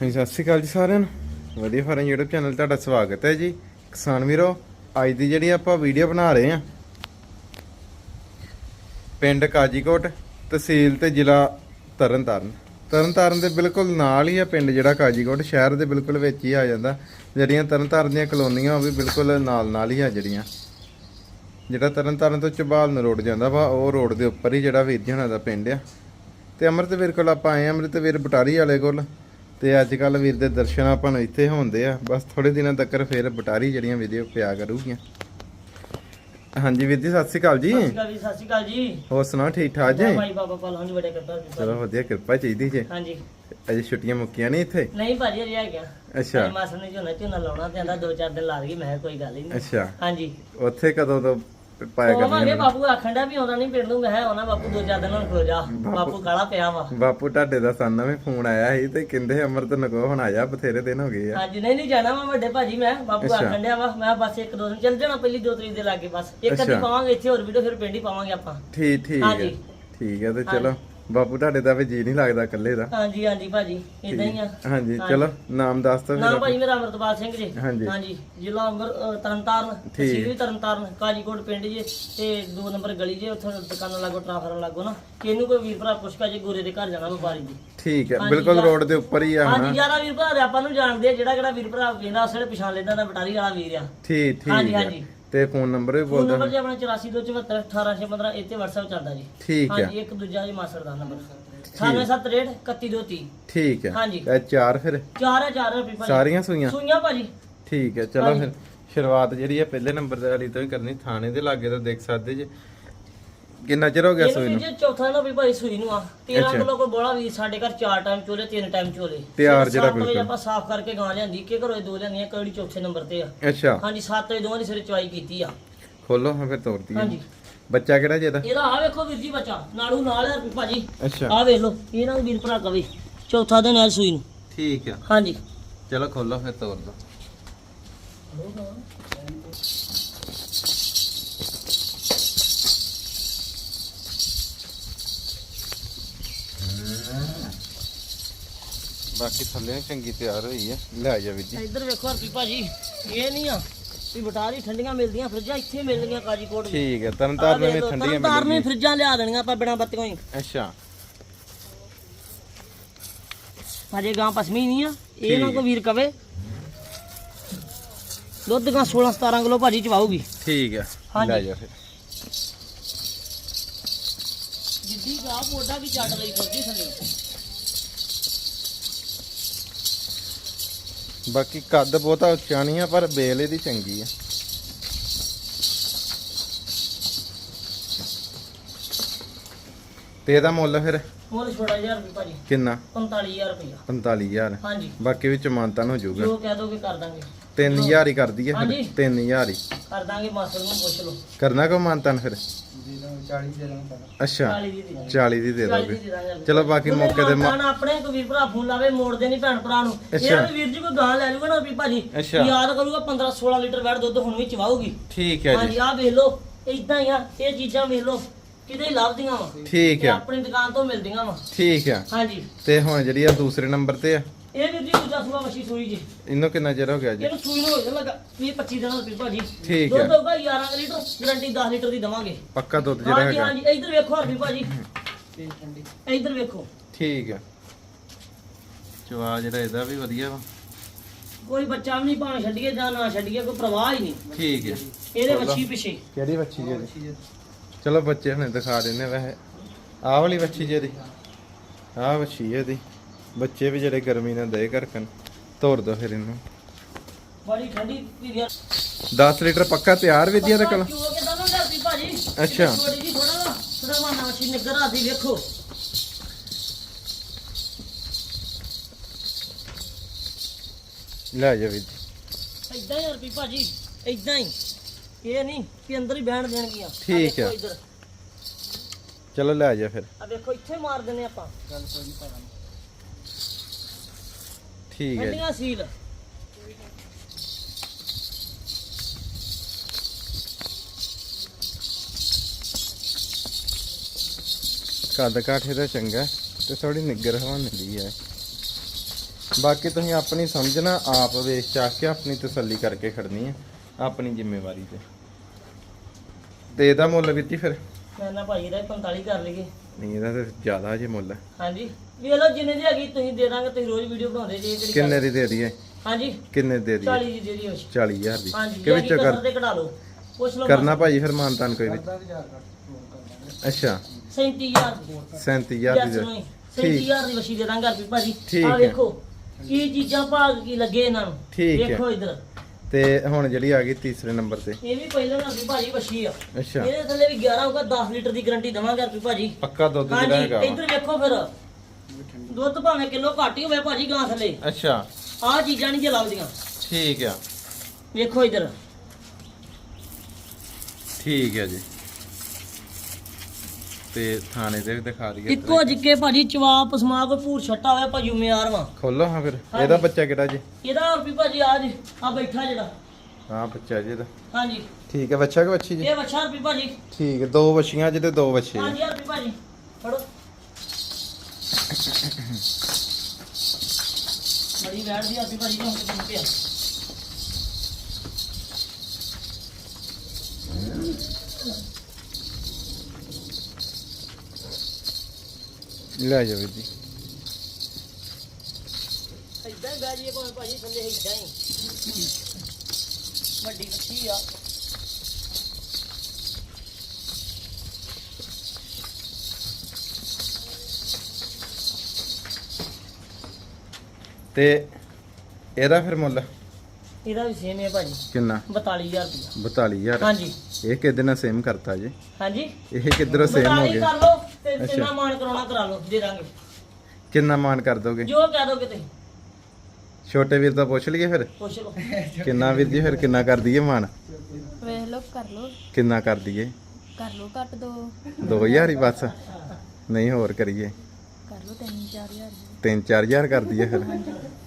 ਹਾਂਜੀ, ਸਤਿ ਸ਼੍ਰੀ ਅਕਾਲ ਜੀ ਸਾਰਿਆਂ ਨੂੰ। ਵਧੀਆ ਫਾਰਮ YouTube ਚੈਨਲ ਤੁਹਾਡਾ ਸਵਾਗਤ ਹੈ ਜੀ। ਕਿਸਾਨ ਵੀਰੋ, ਅੱਜ ਦੀ ਜਿਹੜੀ ਆਪਾਂ ਵੀਡੀਓ ਬਣਾ ਰਹੇ ਹਾਂ, ਪਿੰਡ ਕਾਜੀਕੋਟ ਤਹਿਸੀਲ ਤੇ ਜ਼ਿਲ੍ਹਾ ਤਰਨਤਾਰਨ। ਤਰਨਤਾਰਨ ਦੇ ਬਿਲਕੁਲ ਨਾਲ ਹੀ ਆ ਪਿੰਡ ਜਿਹੜਾ ਕਾਜੀਕੋਟ, ਸ਼ਹਿਰ ਦੇ ਬਿਲਕੁਲ ਵਿੱਚ ਹੀ ਆ ਜਾਂਦਾ। ਜਿਹੜੀਆਂ ਤਰਨਤਾਰਨ ਦੀਆਂ ਕਲੋਨੀਆਂ, ਉਹ ਵੀ ਬਿਲਕੁਲ ਨਾਲ ਨਾਲ ਹੀ ਆ ਜਿਹੜੀਆਂ। ਜਿਹੜਾ ਤਰਨਤਾਰਨ ਤੋਂ ਚਬਾਲ ਨੂੰ ਰੋਡ ਜਾਂਦਾ ਵਾ, ਉਹ ਰੋਡ ਦੇ ਉੱਪਰ ਹੀ ਜਿਹੜਾ ਵੀਰ ਜੀ ਹੁਣਾਂ ਦਾ ਪਿੰਡ ਆ। ਤੇ ਅੰਮ੍ਰਿਤਵੀਰ ਕੋਲ ਆਪਾਂ ਆਏ ਆ ਅੰਮ੍ਰਿਤਵੀਰ ਬਟਾਰੀ ਵਾਲੇ ਕੋਲ। ਤੇ ਅੱਜ ਕੱਲ ਵੀਰ ਦੇ ਦਰਸ਼ਨ ਆਪਾਂ ਨੂੰ ਇੱਥੇ ਹੁੰਦੇ ਆ। ਬਸ ਥੋੜੇ ਦਿਨਾਂ ਤੱਕ ਫਿਰ ਬਟਾਰੀ ਜਿਹੜੀਆਂ ਵੀਡੀਓ ਪਿਆ ਕਰੂਗੀਆਂ। ਹਾਂਜੀ ਵੀਰ ਜੀ ਸਤਿ ਸ਼੍ਰੀ ਅਕਾਲ ਜੀ। ਸਤਿ ਸ਼੍ਰੀ ਅਕਾਲ ਹੋਰ ਸੁਣਾਓ ਠੀਕ ਠਾਕ ਜੀ? ਭਾਈ ਬਾਬਾ ਪਾਲ ਹਾਂਜੀ ਬੜੇ ਕਰਦਾ ਜੀ ਚਲੋ ਵਧੀਆ ਕਿਰਪਾ ਚਾਹੀਦੀ ਜੀ। ਹਾਂਜੀ। ਅਜੇ ਛੁੱਟੀਆਂ ਮੁੱਕੀਆਂ ਨਹੀਂ ਇੱਥੇ? ਨਹੀਂ ਭਾਜੀ ਅਜੇ ਆ ਗਿਆ ਅੱਛਾ ਮਾਸਰ ਨੇ ਝੋਨਾ ਝੋਨਾ ਲਾਉਣਾ ਤੇ ਆਂਦਾ ਦੋ ਚਾਰ ਦਿਨ ਲਾ ਗਈ ਮੈਂ ਕੋਈ ਗੱਲ ਹੀ ਨਹੀਂ। ਅੱਛਾ। ਹਾਂਜੀ। ਉੱਥੇ ਕਦੋਂ ਤੋਂ ਪਾਇਆ ਆਵਾਂਗੇ ਕਰਨੀ ਬਾਪੂ ਆਖਣ ਦਾ ਵੀ ਆਉਂਦਾ ਨਹੀਂ ਪਿੰਡ ਨੂੰ ਮੈਂ ਕਿਹਾ ਆਉਣਾ ਬਾਪੂ ਦੋ ਚਾਰ ਦਿਨ ਹੁਣ ਖਲੋ ਜਾ। ਬਾਪੂ ਕਾਲਾ ਪਿਆ ਵਾ। ਬਾਪੂ ਤੁਹਾਡੇ ਦਾ ਸਾਨੂੰ ਵੀ ਫੋਨ ਆਇਆ ਸੀ ਤੇ ਕਹਿੰਦੇ ਅਮਰਤ ਨਗੋ ਹੁਣ ਆਇਆ ਬਥੇਰੇ ਦਿਨ ਹੋ ਗਏ ਆ। ਹਾਂਜੀ ਨਹੀਂ ਨਹੀਂ ਜਾਣਾ ਵਾ ਵੱਡੇ ਭਾਜੀ ਮੈਂ ਬਾਪੂ ਅੱਛਾ। ਆਖਣ ਡਿਆ ਵਾ ਮੈਂ ਬਸ ਇੱਕ ਦੋ ਦਿਨ ਚੱਲ ਜਾਣਾ ਪਹਿਲੀ ਦੋ ਤਰੀਕ ਦੇ ਲਾਗੇ ਬਸ। ਇੱਕ ਅੱਧੀ ਅੱਛਾ। ਪਾਵਾਂਗੇ ਇੱਥੇ ਹੋਰ ਵੀਡੀਓ ਫਿਰ ਪਿੰਡ ਹੀ ਪਾਵਾਂਗੇ ਆਪਾਂ। ਠੀਕ ਠੀਕ ਹੈ ਹਾਂਜੀ। ਠੀਕ ਹੈ ਤੇ ਚਲੋ। ਬਾਪੂ ਤੁਹਾਡੇ ਦਾ ਵੀ ਜੀ ਨਹੀਂ ਲੱਗਦਾ ਇਕੱਲੇ ਦਾ। ਹਾਂਜੀ ਹਾਂਜੀ ਭਾਜੀ ਇਦਾਂ ਹੀ ਆ। ਹਾਂਜੀ ਚਲੋ ਨਾਮ ਦੱਸ ਦਿਓ ਨਾਮ ਫਿਰ ਭਾਜੀ ਮੇਰਾ ਅਮਰਤਪਾਲ ਸਿੰਘ ਜੀ। ਹਾਂਜੀ। ਹਾਂਜੀ ਜ਼ਿਲ੍ਹਾ ਅੰਮ੍ਰਿਤ ਅ, ਤਰਨਤਾਰਨ। ਤਹਿਸੀਲ ਵੀ ਤਰਨਤਾਰਨ ਕਾਜੀਕੋਟ ਪਿੰਡ ਜੀ ਤੇ ਦੋ ਨੰਬਰ ਗਲੀ ਜੇ ਉੱਥੇ ਦੁਕਾਨਾਂ ਲਾਗੋ ਟਰਾਫਰਨ ਲਾਗੋ ਨਾ। ਕਿਹਨੂੰ ਕੋਈ ਵੀਰ ਭਰਾ ਪੁੱਛ ਕੇ ਜੇ ਗੋਰੇ ਦੇ ਘਰ ਜਾਣਾ ਵਪਾਰੀ ਜੀ। ਠੀਕ ਹੈ ਹਾਂਜੀ, ਬਿਲਕੁਲ। ਰੋਡ ਦੇ ਉੱਪਰ ਹੀ ਆ ਹਾਂਜੀ ਯਾਰਾ ਵੀਰ ਭਰਾ ਆਪਾਂ ਨੂੰ ਜਾਣਦੇ ਆ ਜਿਹੜਾ ਕਿਹੜਾ ਵੀਰ ਭਰਾ ਕਹਿੰਦਾ ਉਸ ਵੇਲੇ ਪਛਾਣ ਲੈਂਦਾ ਨਾ ਬਟਾਰੀ ਵਾਲਾ ਵੀਰ ਆ। ਠੀਕ ਹਾਂਜੀ, ਠੀਕ ਹੈ। ਹਾਂਜੀ। ਤੇ ਫੋਨ ਨੰਬਰ ਵੀ ਫੋਨ ਬੋਲ ਨੰਬਰ ਜੀ ਆਪਣਾ 8424 18615 ਇੱਥੇ WhatsApp ਚੱਲਦਾ ਜੀ। ਠੀਕ ਹੈ। ਹਾਂਜੀ ਇੱਕ ਦੂਜਾ ਜੀ ਮਾਸਰ ਦਾ ਨੰਬਰ। 9763 3123 ਠੀਕ ਹੈ। ਹਾਂਜੀ। ਇਹ ਚਾਰ ਫਿਰ? ਚਾਰ ਹੈ ਚਾਰ ਰੁਪਏ ਭਾਜੀ। ਸਾਰੀਆਂ ਸੂਈਆਂ? ਸੂਈਆਂ ਭਾਜੀ। ਠੀਕ ਹੈ ਚਲੋ ਫਿਰ। ਸ਼ੁਰੂਆਤ ਜਿਹੜੀ ਹੈ ਪਹਿਲੇ ਨੰਬਰ ਵਾਲੀ ਤੋਂ ਹੀ ਕਰਨੀ। ਥਾਣੇ ਦੇ ਲਾਗੇ ਤੋਂ ਦੇਖ ਸਕਦੇ ਜੀ। ਕਿੰਨਾ ਚਿਰ ਹੋ ਗਿਆ ਇਹਨੂੰ ਸੂਈ ਵੀ ਨੂੰ? ਜੇ ਚੌਥਾ ਨਾ ਵੀ ਭਾਈ ਸੂਈ ਨੂੰ ਆ। 13 ਅੱਛਾ। ਕਿਲੋ ਕੋ ਬੋਲਾ ਵੀ ਸਾਡੇ ਘਰ ਚਾਰ ਟਾਈਮ ਚੋਲੇ ਤਿੰਨ ਟਾਈਮ ਚੋਲੇ। ਤਿਆਰ ਸੱਤ ਜਿਹੜਾ ਵਜੇ ਬਿਲਕੁਲ। ਆਪਾਂ ਸਾਫ਼ ਕਰਕੇ ਗਾਂ ਲਿਆਂਦੀ ਕਿ ਘਰੋਂ ਇਹ ਦੋ ਲਿਆਂਦੀਆਂ ਕਿਹੜੀ ਚੌਥੇ ਨੰਬਰ ਤੇ ਆ। ਅੱਛਾ। ਹਾਂਜੀ 7 ਵਜੇ ਦੋਵਾਂ ਦੀ ਸਿਰੇ ਚਵਾਈ ਕੀਤੀ ਆ। ਖੋਲੋ ਹਾਂ ਫਿਰ ਤੋਰਦੀ ਹੈ। ਹਾਂਜੀ। ਬੱਚਾ ਕਿਹੜਾ ਜੀ ਇਹਦਾ? ਇਹਦਾ ਆ ਵੇਖੋ ਵੀਰ ਜੀ ਬੱਚਾ ਨਾੜੂ ਨਾਲ ਆ ਭਾਜੀ। ਅੱਛਾ। ਆ ਵੇਖ ਲਓ ਇਹ ਨਾ ਵੀਰ ਭਰਾ ਕਵੇ ਚੌਥਾ ਦਿਨ ਆ ਸੂਈ ਨੂੰ। ਠੀਕ ਹੈ ਹਾਂਜੀ। ਚਲੋ ਖੋਲੋ ਫਿਰ ਤੋਰ ਦੋ। ਬਾਕੀ ਥੱਲੇ ਚੰਗੀ ਤਿਆਰ ਹੋਈ ਹੈ ਲੈ ਜਾ ਵੀਰ ਜੀ। ਇੱਧਰ ਵੇਖੋ ਹਰਪੀ ਭਾਜੀ ਇਹ ਨਹੀਂ ਆ ਵੀ ਬਟਾਰੀ ਠੰਡੀਆਂ ਮਿਲਦੀਆਂ ਫਰਿੱਜਾਂ ਇੱਥੇ ਮਿਲਣਗੀਆਂ ਕਾਜੀਕੋਟ ਵਿੱਚ ਠੀਕ ਹੈ ਤਰਨਤਾਰਨ ਵਿੱਚ ਠੰਡੀਆਂ ਨੇ ਮਿਲਦੀਆਂ ਫਰਿੱਜਾਂ ਲਿਆ ਦੇਣੀਆਂ ਆਪਾਂ ਬਿਨਾਂ ਬੱਤੀਆਂ ਹੀ ਅੱਛਾ। ਹਜੇ ਗਾਂ ਪਸਮੀ ਨਹੀਂ ਆ ਇਹ ਨਾ। ਕੋ ਵੀਰ ਕਵੇ। ਦੁੱਧ ਗਾਂ 16 17 ਕਿਲੋ ਭਾਜੀ ਚਵਾਉਗੀ ਠੀਕ ਹੈ ਹਾਂਜੀ। ਲੈ ਜਾ ਫਿਰ। ਜਿੱਦੀ ਗਾਂ ਮੋਢਾ ਵੀ ਚੱਟ ਲਈ ਫਿਰਦੀ ਥੱਲੇ। ਬਾਕੀ ਕੱਦ ਬਹੁਤਾ ਉੱਚਾ ਨਹੀਂ ਆ ਪਰ ਬੇਲ ਇਹਦੀ ਚੰਗੀ ਆ। ਤੇ ਇਹਦਾ ਮੁੱਲ ਫਿਰ? ਮੁੱਲ ਛੋੜਾ ਹਜ਼ਾਰ ਰੁਪਏ ਭਾਜੀ। ਕਿੰਨਾ? 45000 ਰੁਪਇਆ 45000 ਹਾਂਜੀ। ਬਾਕੀ ਵਿੱਚ ਮਾਨਤਾਨ ਹੋ ਜਾਊਗਾ। ਜੋ ਕਹਿ ਦੋਗੇ ਕਰ ਦਾਂਗੇ। 3000 ਹੀ ਕਰ ਦਈਏ ਫਿਰ। ਹਾਂਜੀ। 3000 ਹੀ। ਕਰ ਦਾਂਗੇ ਮਾਸਟਰ ਨੂੰ ਪੁੱਛ ਲਓ। ਕਰਨਾ ਕੋ ਮਾਨਤਾਨ ਫਿਰ? 40 ਦੇ ਦਾਂਗੇ ਅੱਛਾ 40 ਦੀ ਦੇ ਦਾਂਗੇ। 40 ਦੀ ਦੇ 40 ਦੋਗੇ। ਦੀ ਦੇ ਦਾਂਗੇ ਚਲੋ ਬਾਕੀ ਮੌਕੇ ਤੇ ਮਾ- ਮਾਨ ਆਪਣੇ ਕੋਈ ਵੀਰ ਭਰਾ ਫੋਨ ਲਾਵੇ ਮੋੜਦੇ ਨਹੀਂ ਭੈਣ ਭਰਾ ਨੂੰ। ਇਹ। ਵੀ ਵੀਰ ਜੀ ਕੋਈ ਗਾਂ ਲੈ ਲੂਗਾ ਨਾ ਵੀ ਭਾਜੀ ਅੱਛਾ। ਯਾਦ ਕਰੂਗਾ 15 16 ਲੀਟਰ ਵੈਟ ਦੁੱਧ ਹੁਣ ਵੀ ਚਵਾਉਗੀ ਠੀਕ ਹੈ ਹਾਂਜੀ ਜੀ ਆਹ ਵੇਖ ਲਓ ਇਦਾਂ ਹੀ ਆ ਇਹ ਚੀਜ਼ਾਂ ਵੇਖ ਲਓ ਕਿਤੇ ਹੀ ਲੱਭਦੀਆਂ ਵਾ। ਠੀਕ ਹੈ। ਆਪਣੀ ਦੁਕਾਨ ਤੋਂ ਮਿਲਦੀਆਂ ਵਾ। ਠੀਕ ਹੈ। ਹਾਂਜੀ। ਤੇ ਹੁਣ ਜਿਹੜੀ ਆ ਦੂਸਰੇ ਨੰਬਰ ਤੇ ਆ ਇਹ ਵੀਰ ਜੀ ਦੂਜਾ ਸੂਆ ਵਸ਼ੀ ਸੂਈ ਜੀ। ਇਹਨੂੰ ਕਿੰਨਾ ਚਿਰ ਹੋ ਗਿਆ ਜੀ? ਇਹਨੂੰ ਸੂਈ ਨੂੰ ਹੋ ਜਾਣਾ ਲੱਗਾ 20 25 ਦਿਨ ਰੁਪਏ ਭਾਜੀ ਠੀਕ ਹੈ। ਦੁੱਧ ਹੋਊਗਾ 11 ਲੀਟਰ ਗਰੰਟੀ 10 ਲੀਟਰ ਦੀ ਦਵਾਂਗੇ। ਪੱਕਾ ਦੁੱਧ ਜਿਹੜਾ ਹਾਂਜੀ ਹੈਗਾ। ਹਾਂਜੀ ਇੱਧਰ ਵੇਖੋ ਹਰਬੀ ਭਾਜੀ ਇੱਧਰ ਵੇਖੋ। ਠੀਕ ਹੈ। ਚਵਾ ਜਿਹੜਾ ਇਹਦਾ ਵੀ ਵਧੀਆ ਵਾ। ਕੋਈ ਬੱਚਾ ਵੀ ਨਹੀਂ ਭਾਵੇਂ ਛੱਡੀਏ ਜਾਂ ਨਾ ਛੱਡੀਏ ਕੋਈ ਪ੍ਰਵਾਹ ਹੀ ਨਹੀਂ। ਠੀਕ ਹੈ। ਇਹਦੇ ਵੱਛੀ ਪਿੱਛੇ। ਕਿਹੜੀ ਬੱਚੀ ਜੀ? ਇਹਦੀ? ਚਲੋ ਬੱਚੇ ਹੁਣੇ ਦਿਖਾ ਦਿੰਨੇ ਵੈਸੇ। ਆਹ ਵਾਲੀ ਬੱਚੀ ਜੀ ਇਹਦੀ ਆਹ ਬੱਚੀ ਹੈ ਇਹਦੀ। ਬੱਚੇ ਵੀ ਜਿਹੜੇ ਗਰਮੀ ਨਾਲ ਦੇ ਕਰਕਨ ਤੋਰ ਦੋ ਫਿਰ ਇਹਨੂੰ। ਬੜੀ ਠੰਡੀ ਪੀਰੀਅਰ 10 ਲੀਟਰ ਪੱਕਾ ਤਿਆਰ ਵੀ ਜੀ ਇਹਦੇ ਕੋਲ? ਕਿਉਂ ਕਿ ਦਵਾਂ ਕਰਦੀ ਭਾਜੀ। ਅੱਛਾ। ਥੋੜੀ ਜੀ ਥੋੜਾ ਵਾ ਥੋੜਾ ਮਾਨਾ ਮਸ਼ੀਨ ਨਿੱਗਰ ਆਦੀ ਵੇਖੋ। ਲੈ ਜਾ। ਵੀ ਇਦਾਂ ਹੀ ਹਰਬੀ ਭਾਜੀ ਇਦਾਂ ਹੀ। ਇਹ ਨਹੀਂ ਕਿ ਅੰਦਰ ਹੀ ਬਹਿਣ ਦੇਣਗੀਆਂ। ਆਹ ਠੀਕ ਆ। ਇੱਧਰ। ਚਲੋ ਲੈ ਜਾ ਫਿਰ। ਆ ਵੇਖੋ ਇੱਥੇ ਮਾਰ ਦਿੰਨੇ ਆਪਾਂ। ਠੀਕ ਹੈ ਜੀ। ਠੰਡੀਆਂ ਸੀਲ। ਕੱਦ ਕਾਠੇ ਦਾ ਚੰਗਾ ਤੇ ਥੋੜੀ ਨਿੱਗਰ ਹਵਾ ਮਿਲੀ ਹੈ। ਬਾਕੀ ਤੁਸੀਂ ਆਪਣੀ ਸਮਝਣਾ ਆਪ ਵੇਖ ਚਾਹ ਕੇ ਆਪਣੀ ਤਸੱਲੀ ਕਰਕੇ ਖੜਨੀ ਹੈ ਆਪਣੀ ਜ਼ਿੰਮੇਵਾਰੀ ਤੇ। ਤੇ ਇਹਦਾ ਮੁੱਲ ਜੀ ਫਿਰ। ਮੈਂ ਨਾ ਭਾਜੀ ਦਾ 45 ਕਰ ਲਈਏ। ਨਹੀਂ ਇਹਦਾ ਤੇ ਜ਼ਿਆਦਾ ਜੇ ਮੁੱਲ ਹਾਂਜੀ। ਵੇਖ ਲਓ ਜਿੰਨੇ ਦੀ ਹੈਗੀ ਤੁਸੀਂ ਦੇ ਦਾਂਗੇ ਤੁਸੀਂ ਰੋਜ਼ ਵੀਡੀਓ ਬਣਾਉਂਦੇ ਜੇ ਕਿਹੜੀ ਗੱਲ- ਕਿੰਨੇ ਦੀ ਦੇ ਦਈਏ? ਹਾਂਜੀ। ਕਿੰਨੇ ਦੇ ਦਈਏ? 40 ਦੀ ਦੇ ਦਿਓ 40000 ਦੀ। ਹਾਂਜੀ ਕਿ ਵਿੱਚੋਂ ਕਰ ਤੇ ਕਢਾ ਲਓ। ਪੁੱਛ ਲਓ ਕਰਨਾ ਭਾਜੀ ਫਿਰ ਮਾਨਤਾਨ ਕੋਈ ਵਿੱਚ ਅੱਛਾ। 37000 37000 ਦੀ। ਜੱਸ ਦੇ ਨੂੰ 37000 ਦੀ ਵਸ਼ੀ ਦੇ ਦਾਂਗੇ ਭਾਜੀ। ਠੀਕ ਹੈ। ਵੇਖੋ ਕੀ ਚੀਜ਼ਾਂ ਭਾਗ ਕੀ ਲੱਗੇ ਇਹਨਾਂ ਨੂੰ। ਠੀਕ ਹੈ। ਵੇਖੋ ਇਧਰ। ਤੇ ਹੁਣ ਜਿਹੜੀ ਆ ਗਈ ਤੀਸਰੇ ਨੰਬਰ ਤੇ। ਇਹ ਵੀ ਪਹਿਲਾਂ ਹਰਪੀ ਭਾਜੀ ਵਸ਼ੀ ਆ। ਅੱਛਾ। ਇਹਦੇ ਥੱਲੇ ਵੀ 11 ਹੋਊਗਾ 10 ਲੀਟਰ ਦੀ ਗਾਰੰਟੀ ਦਵਾਂਗੇ ਹਰਪੀ ਭਾਜੀ। ਪੱਕਾ ਦੁੱਧ ਜਿਹੜਾ ਹੈਗਾ। ਇੱਧਰ ਵੇਖੋ ਫਿਰ। ਦੁੱਧ ਭਾਵੇਂ ਕਿਲੋ ਘੱਟ ਹੀ ਹੋਵੇ ਭਾਜੀ ਗਾਂ ਥੱਲੇ। ਅੱਛਾ। ਆਹ ਚੀਜ਼ਾਂ ਨਹੀਂ ਜੇ ਲੱਭਦੀਆਂ ਠੀਕ ਆ। ਵੇਖੋ ਇਧਰ। ਠੀਕ ਹੈ ਜੀ। ਤੇ ਥਾਣੇ ਤੇ ਵੀ ਦਿਖਾ ਦਈਏ ਇੱਕੋ ਜਿੱਕੇ ਭਾਜੀ ਚਵਾਪ ਸਮਾ ਕੋਈ ਭੂਰ ਛੱਟਾ ਹੋਇਆ ਭਾਜੀ ਉਮਿਆਰ ਵਾ। ਖੋਲੋ ਹਾਂ ਫਿਰ। ਇਹਦਾ ਬੱਚਾ ਕਿਹੜਾ ਜੀ? ਇਹਦਾ ਹਰਪੀ ਭਾਜੀ ਆ ਜੀ ਆ ਬੈਠਾ ਜਿਹੜਾ। ਹਾਂ ਬੱਚਾ ਜੀ ਇਹਦਾ। ਹਾਂਜੀ। ਠੀਕ ਹੈ ਬੱਚਾ ਕਿ ਬੱਚੀ ਜੀ? ਇਹ ਵੱਛਾ ਹਰਪੀ ਭਾਜੀ। ਠੀਕ ਹੈ ਦੋ ਬੱਚੀਆਂ ਜਿਹਦੇ ਦੋ ਬੱਚੇ ਜੀ। ਹਾਂਜੀ ਹਰਪੀ ਭਾਜੀ ਫੜੋ। ਬੜੀ ਵੈੜ ਦੀ ਹਰਪੀ ਭਾਜੀ ਨੂੰ ਕਿੰਨੇ ਪਿਆ ਲੈ ਜਾਓ ਵੀਰ ਜੀ। ਇਦਾਂ ਜਾਈਏ ਭਾਵੇਂ ਭਾਜੀ ਥੱਲੇ ਇਦਾਂ ਹੀ। ਵੱਡੀ ਵੱਛੀ ਆ। ਤੇ ਇਹਦਾ ਫਿਰ ਮੁੱਲ? ਇਹਦਾ ਵੀ ਸੇਮ ਹੈ ਭਾਜੀ। ਕਿੰਨਾ? 42000 ਰੁਪਇਆ। 42000 ਹਾਂਜੀ। ਇਹ ਕਿਹਦੇ ਨਾਲ ਸੇਮ ਕਰਤਾ ਜੀ? ਹਾਂਜੀ। ਇਹ ਕਿੱਧਰੋਂ ਸੇਮ ਹੋ 42 ਗਿਆ? ਕਰ ਲਓ। ਤੇ। ਜਿੰਨਾ ਮਾਨ ਕਰਾਉਣਾ ਕਰਾ ਲਓ ਦੇ ਦਾਂਗੇ। ਕਿੰਨਾ ਮਾਨ ਕਰ ਦੋਗੇ? ਜੋ ਕਹਿ ਦੋਗੇ ਤੁਸੀਂ। ਛੋਟੇ ਵੀਰ ਦਾ ਪੁੱਛ ਲਈਏ ਫਿਰ? ਪੁੱਛ ਲਓ। ਕਿੰਨਾ ਵੀਰ ਜੀ ਫਿਰ ਕਿੰਨਾ ਕਰ ਦਈਏ ਮਾਨ? ਵੇਖ ਲਓ ਕਰ ਲਓ। ਕਿੰਨਾ ਕਰ ਦਈਏ? ਕਰ ਲਓ ਘੱਟ ਦੋ। 2000 ਹੀ ਬਸ। ਨਹੀਂ ਹੋਰ ਕਰੀਏ। ਕਰ ਲਓ 3-4000 3-4000 ਕਰ ਦਈਏ ਫਿਰ।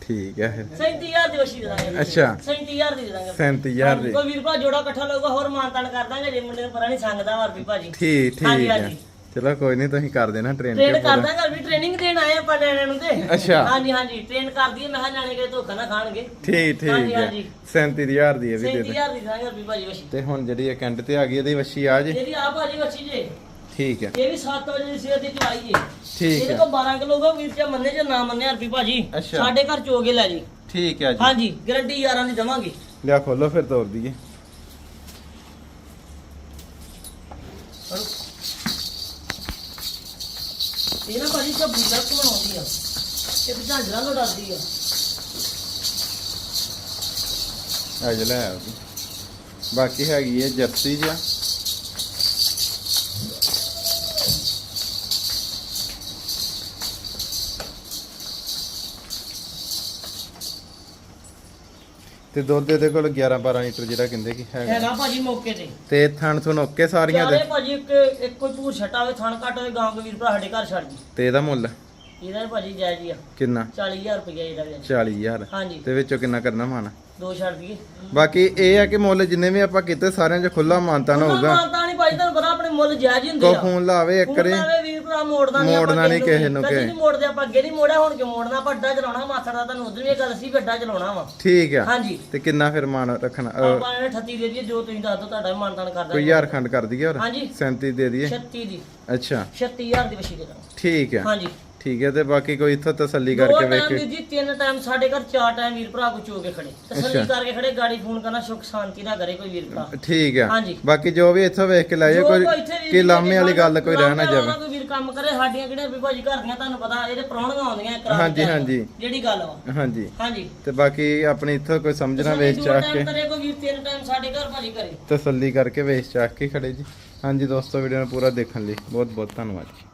ਠੀਕ ਹੈ ਫਿਰ। 37000 ਦੀ ਵਸ਼ੀ ਦੇ ਦਾਂਗੇ। ਅੱਛਾ। 37000 ਦੀ ਦੇ ਦਾਂਗੇ। 37000 ਦੀ। ਕੋਈ ਵੀਰ ਭਰਾ ਜੋੜਾ ਇਕੱਠਾ ਲਊਗਾ ਹੋਰ ਮਾਨਤਾਨ ਕਰ ਦਾਂਗੇ। ਜੇ ਮੁੰਡੇ ਨੂੰ ਪਰਾਂ ਨਹੀਂ ਸੰਗਦਾ ਹਰ ਵੀ ਭਾਜੀ। ਠੀਕ ਠੀਕ ਹੈ ਹਾਂਜੀ। ਚਲੋ ਕੋਈ ਨਹੀਂ ਤੁਸੀਂ ਕਰ ਦੇਣਾ ਟ੍ਰੇਨ ਟ੍ਰੇਨ ਤੇ ਕਰ ਪੂਰਾ। ਦਾਂਗੇ ਵੀ ਟ੍ਰੇਨਿੰਗ ਦੇਣ ਆਏ ਆਪਾਂ ਨਿਆਣਿਆਂ ਨੂੰ ਤੇ। ਅੱਛਾ। ਹਾਂਜੀ ਹਾਂਜੀ ਟ੍ਰੇਨ ਕਰ ਦਈਏ ਮੈਂ ਕਿਹਾ ਨਿਆਣੇ ਕਿਤੇ ਧੋਖਾ ਨਾ ਖਾਣਗੇ। ਠੀਕ ਠੀਕ ਹਾਂਜੀ, ਹੈ। ਹਾਂਜੀ। 37000 ਦੀ ਇਹ ਵੀ ਦੇ ਦੇ। 37000 ਦੀ ਦੇ ਦਾਂਗੇ ਵੀ ਭਾਜੀ ਵਸ਼ੀ ਤੇ ਹੁਣ ਜਿਹੜੀ ਇਹ ਕੈਂਟ ਤੇ ਆ ਗਈ ਇਹਦੀ ਵੱਛੀ ਆ ਜੇ। ਇਹਦੀ ਆ ਭਾਜੀ ਵਸ਼ੀ ਜੇ। ਠੀਕ ਹੈ। ਇਹ ਵੀ 7 ਵਜੇ ਦੀ ਸਵੇਰ ਦੀ ਚਵਾਈ ਜੇ ਠੀਕ ਇਹਦੇ ਹੈ। ਕੋਲ 12 ਕਿਲੋ ਹੋਗਾ ਵੀਰ ਚ ਮੰਨੇ ਜਾਂ ਨਾ ਮੰਨੇ ਹਰਪੀ ਭਾਜੀ? ਅੱਛਾ। ਸਾਡੇ ਘਰ ਚੋਗੇ ਲੈ ਜੀ। ਠੀਕ ਹੈ ਜੀ। ਹਾਂਜੀ ਗਰੰਟੀ ਯਾਰਾਂ ਦੀ ਦਵਾਂਗੇ। ਲਿਆ ਖੋਲੋ ਫਿਰ ਤੋਰ ਦਈਏ ਇਹ ਨਾ ਭਾਜੀ ਸਭ ਬੁਲਾ ਬਣਾਉਂਦੀ ਆ ਇਹ ਵੀ ਝਾਂਜਰਾਂ ਨੂੰ ਡਰਦੀ ਆ। ਆ ਜੇ ਲੈ ਆਓ ਜੀ। ਬਾਕੀ ਹੈਗੀ ਹੈ ਜਰਸੀ ਜਿਹਾ ਤੇ ਦੁੱਧ ਇਹਦੇ ਕੋਲ 11 12 ਲੀਟਰ ਜਿਹੜਾ ਕਹਿੰਦੇ ਕਿ ਹੈਗਾ। ਹੈਗਾ ਭਾਜੀ ਮੌਕੇ ਤੇ। ਤੇ ਥਣ ਥੁਣ ਓਕੇ ਸਾਰੀਆਂ ਦੇ? ਭਾਜੀ ਇੱਕ ਇੱਕ ਕੋਈ ਭੂਰ ਛਟਾ ਹੋਵੇ ਥਣ ਘੱਟ ਹੋਵੇ ਗਾਂ ਕੋ ਵੀਰ ਭਰਾ ਸਾਡੇ ਘਰ ਛੱਡ ਜੀ ਤੇ ਇਹਦਾ ਮੁੱਲ? ਇਹਦਾ ਵੀ ਭਾਜੀ ਜਾਇਜ਼ ਹੀ ਆ। ਕਿੰਨਾ? 40000 ਰੁਪਏ ਇਹਦਾ ਵੀ 40000 ਹਾਂਜੀ। ਤੇ ਵਿੱਚੋਂ ਕਿੰਨਾ ਕਰਨਾ ਮਾਨ? ਦੋ ਛੱਡ ਦਈਏ। ਬਾਕੀ ਇਹ ਆ ਕਿ ਮੁੱਲ ਜਿੰਨੇ ਵੀ ਆਪਾਂ ਕੀਤੇ ਸਾਰਿਆਂ 'ਚ ਖੁੱਲਾ ਮਾਨਤਾ ਨਾ ਹੋਊਗਾ। ਮਾਨਤਾ ਨਹੀਂ ਭਾਜੀ ਤੁਹਾਨੂੰ ਪਤਾ ਆਪਣੇ ਮੁੱਲ ਜਾਇਜ਼ ਹੀ ਹੁੰਦੇ ਕੋ ਆ। ਫੋਨ ਲਾਵੇ ਇੱਕ ਫੋਨ ਰੇ ਲਾਵੇ ਵੀਰ ਭਰਾ ਮੋੜਨਾ ਨਹੀਂ ਮੋੜਨਾ ਨਹੀਂ ਕਿਸੇ ਨੂੰ ਕਦੇ ਕਿਸੇ। ਨਹੀਂ ਮੋੜਦੇ ਆਪਾਂ ਅੱਗੇ ਨਹੀਂ ਮੋੜਿਆ ਹੁਣ ਕਿ ਮੋੜਨਾ? ਆਪਾਂ ਅੱਡਾ ਚਲਾਉਣਾ ਮਾਸੜ ਦਾ ਤੁਹਾਨੂੰ ਉਧਰ ਵੀ ਇਹ ਗੱਲ ਸੀ ਵੀ ਅੱਡਾ ਚਲਾਉਣਾ ਵਾ। ਠੀਕ ਆ। ਹਾਂਜੀ। ਤੇ ਕਿੰਨਾ ਫਿਰ ਮਾਨ ਰੱਖਣਾ? ਆਪਾਂ ਨੇ 38 ਦੇ ਦਈਏ ਜੋ ਤੁਸੀਂ ਦੱਸ ਦੋ ਤੁਹਾਡਾ ਵੀ ਮਾਨਤਾਨ ਕਰ ਕੋਈ ਦਾਂਗੇ ਹਜ਼ਾਰ ਖੰਡ ਕਰ ਦਈਏ ਹੋਰ? ਹਾਂਜੀ। 37 ਦੇ ਦਈਏ। 36 ਦੀ। ਅੱਛਾ। 36000 ਦੀ ਵਸ਼ੀ ਦੇ ਦਾਂਗੇ। ਠੀਕ ਆ। ਹਾਂਜੀ। ਠੀਕ ਹੈ ਤੇ ਬਾਕੀ ਕੋਈ ਇੱਥੋਂ ਤਸੱਲੀ ਕਰਕੇ ਵੇਖੇ ਵੀਰ ਜੀ ਤਿੰਨ ਟਾਈਮ ਸਾਡੇ ਘਰ ਚਾਰ ਟਾਈਮ ਵੀਰ ਭਰਾ ਕੋ ਚੋ ਕੇ ਖੜੇ। ਤਸੱਲੀ। ਕਰਕੇ ਖੜੇ ਗਾੜੀ ਫੋਨ ਕਰਨਾ ਸੁੱਖ ਸ਼ਾਂਤੀ ਨਾਲ ਕਰੇ ਕੋਈ ਵੀਰ ਭਰਾ। ਠੀਕ ਹਾਂਜੀ। ਬਾਕੀ ਜੋ ਵੀ ਇੱਥੋਂ ਵੇਖ ਕੇ ਲਾਇਓ ਜੋ ਕੋਈ ਕਿ ਲਾਮੇ ਵਾਲੀ ਗੱਲ ਕੋਈ ਰਹਿ ਨਾ ਜਾਵੇ। ਕੋਈ ਵੀਰ ਕੰਮ ਕਰੇ ਸਾਡੀਆਂ ਕਿਹੜੀਆਂ ਵੀ ਭਾਜੀ ਘਰ ਦੀਆਂ ਤੁਹਾਨੂੰ ਪਤਾ ਇਹਦੇ ਪ੍ਰਾਹੁਣੀਆਂ ਆਉਂਦੀਆਂ ਕਰਾ ਹਾਂਜੀ। ਹਾਂਜੀ। ਜਿਹੜੀ ਗੱਲ ਵਾ ਹਾਂਜੀ। ਹਾਂਜੀ। ਤੇ ਬਾਕੀ ਆਪਣੀ ਇੱਥੋਂ ਕੋਈ ਸਮਝਣਾ ਚਾਕ ਟਾਈਮ ਕੇ। ਕਰੇ ਕੋਈ ਵੀਰ ਤਿੰਨ ਟਾਈਮ ਸਾਡੇ ਘਰ ਭਾਜੀ ਕਰੇ। ਤਸੱਲੀ ਕਰਕੇ ਵੇਚ ਚਾਕ ਕੇ ਖੜੇ ਜੀ। ਹਾਂਜੀ ਦੋਸਤੋ ਵੀਡੀਓ ਨੂੰ ਪੂਰਾ ਦੇਖਣ ਲਈ ਬਹੁਤ ਬਹੁਤ ਧੰਨਵਾਦ ਜੀ।